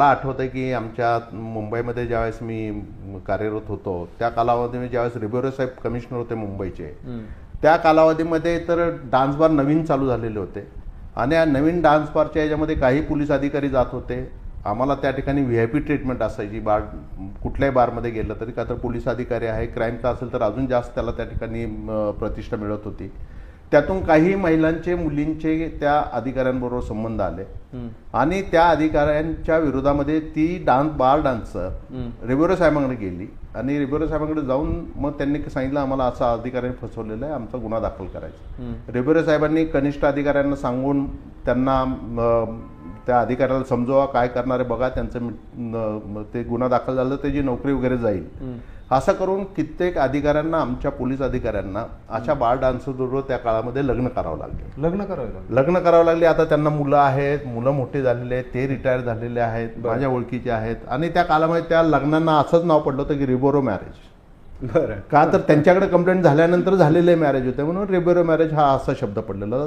मला आठवतं की आमच्या मुंबईमध्ये ज्यावेळेस मी कार्यरत होतो त्या कालावधीमध्ये ज्यावेळेस रिबेरो साहेब कमिशनर होते मुंबईचे त्या कालावधीमध्ये तर डान्स बार नवीन चालू झालेले होते. आणि या नवीन डान्स बारच्या याच्यामध्ये काही पोलीस अधिकारी जात होते. आम्हाला त्या ठिकाणी व्ही आय पी ट्रीटमेंट असायची बार कुठल्याही बारमध्ये गेलं तरी का तर पोलीस अधिकारी आहे क्राईमचा असेल तर अजून जास्त त्याला त्या ठिकाणी प्रतिष्ठा मिळत होती. त्यातून काही महिलांचे मुलींचे त्या अधिकाऱ्यांबरोबर संबंध आले. आणि त्या अधिकाऱ्यांच्या विरोधामध्ये ती डान्स बार डान्सर रिबेरो साहेबांकडे गेली. आणि रिबेरो साहेबांकडे जाऊन मग त्यांनी सांगितलं आम्हाला असा अधिकाऱ्याने फसवलेलं आहे आमचा गुन्हा दाखल करायचा रिबेरो साहेबांनी कनिष्ठ अधिकाऱ्यांना सांगून त्यांना त्या अधिकाऱ्याला समजवा काय करणारे बघा त्यांचं ते गुन्हा दाखल झालं त्याची नोकरी वगैरे जाईल. असं करून कित्येक अधिकाऱ्यांना आमच्या पोलीस अधिकाऱ्यांना अशा बार डान्सबरोबर त्या काळामध्ये लग्न करावं लागले. लग्न करावं लागलं. लग्न करावं लागले. आता त्यांना मुलं आहेत मुलं मोठे झालेले आहेत ते रिटायर झालेले आहेत माझ्या ओळखीचे आहेत. आणि त्या काळामध्ये त्या लग्नांना असंच नाव पडलं होतं की रिबोरो मॅरेज बरं. का तर त्यांच्याकडे कंप्लेंट झाल्यानंतर झालेले मॅरेज होते म्हणून रिबेरो मॅरेज हा असा शब्द पडलेला